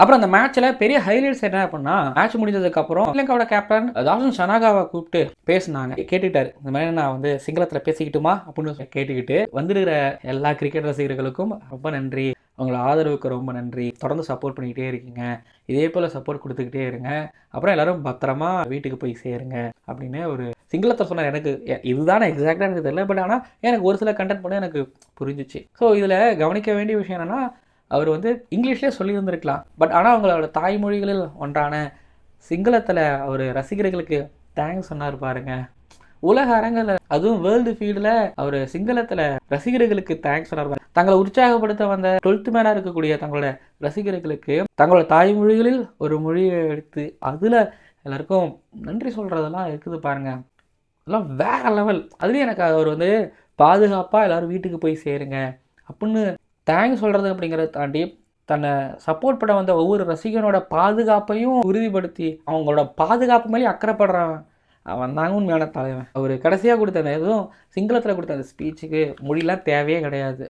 அப்புறம் அந்த மேட்ச்ல பெரிய ஹைலைட்ஸ் என்ன அப்படின்னா மேட்ச் முடிஞ்சதுக்கு அப்புறம் ஸ்ரீலங்காவோட கேப்டன் தாசன் சனாகாவை கூப்பிட்டு பேசினாங்க. கேட்டுக்கிட்டாரு. இந்த மாதிரி நான் வந்து சிங்களத்துல பேசிக்கிட்டுமா அப்படின்னு சொல்லி கேட்டுக்கிட்டு வந்திருக்கிற எல்லா கிரிக்கெட் ரசிகர்களுக்கும் ரொம்ப நன்றி. உங்களோட ஆதரவுக்கு ரொம்ப நன்றி. தொடர்ந்து சப்போர்ட் பண்ணிக்கிட்டே இருக்கீங்க. இதே போல் சப்போர்ட் கொடுத்துக்கிட்டே இருங்க. அப்புறம் எல்லாரும் பத்திரமா வீட்டுக்கு போய் சேருங்க அப்படின்னு ஒரு சிங்களத்தை சொன்னார். எனக்கு எ- இதுதானே எக்ஸாக்டாக எனக்கு தெரியல. பட் ஆனால் எனக்கு ஒரு சில கண்டென்ட் பண்ண எனக்கு புரிஞ்சிச்சு. ஸோ இதில் கவனிக்க வேண்டிய விஷயம் என்னென்னா அவர் வந்து இங்கிலீஷ்லேயே சொல்லியிருந்திருக்கலாம் பட் ஆனால் அவங்களோட தாய்மொழிகளில் ஒன்றான சிங்களத்தில் அவர் ரசிகர்களுக்கு தேங்க்ஸ் சொன்னார் பாருங்க. உலக அரங்கில் அதுவும் வேர்ல்டு ஃபீல்டில் அவர் சிங்களத்தில் ரசிகர்களுக்கு தேங்க்ஸ் சொன்னார் பாருங்க. தங்களை உற்சாகப்படுத்த வந்த டுவெல்த் மேனாக இருக்கக்கூடிய தங்களோட ரசிகர்களுக்கு தங்களோட தாய்மொழிகளில் ஒரு மொழியை எடுத்து அதில் எல்லாருக்கும் நன்றி சொல்கிறதெல்லாம் இருக்குது பாருங்கள் அதெல்லாம் வேற லெவல் அதுலேயும் எனக்கு அவர் வந்து பாதுகாப்பாக எல்லாரும் வீட்டுக்கு போய் சேருங்க. அப்படின்னு தேங்க்ஸ் சொல்கிறது அப்படிங்கிறத தாண்டி தன்னை சப்போர்ட் பண்ண வந்த ஒவ்வொரு ரசிகனோட பாதுகாப்பையும் உறுதிப்படுத்தி அவங்களோட பாதுகாப்பு மேலேயும் அக்கறைப்படுறான் அவன் தாங்க உண்மையான தலைவன். அவர் கடைசியாக கொடுத்த எதுவும் சிங்களத்தில் கொடுத்த அந்த ஸ்பீச்சுக்கு மொழிலாம் தேவையே கிடையாது.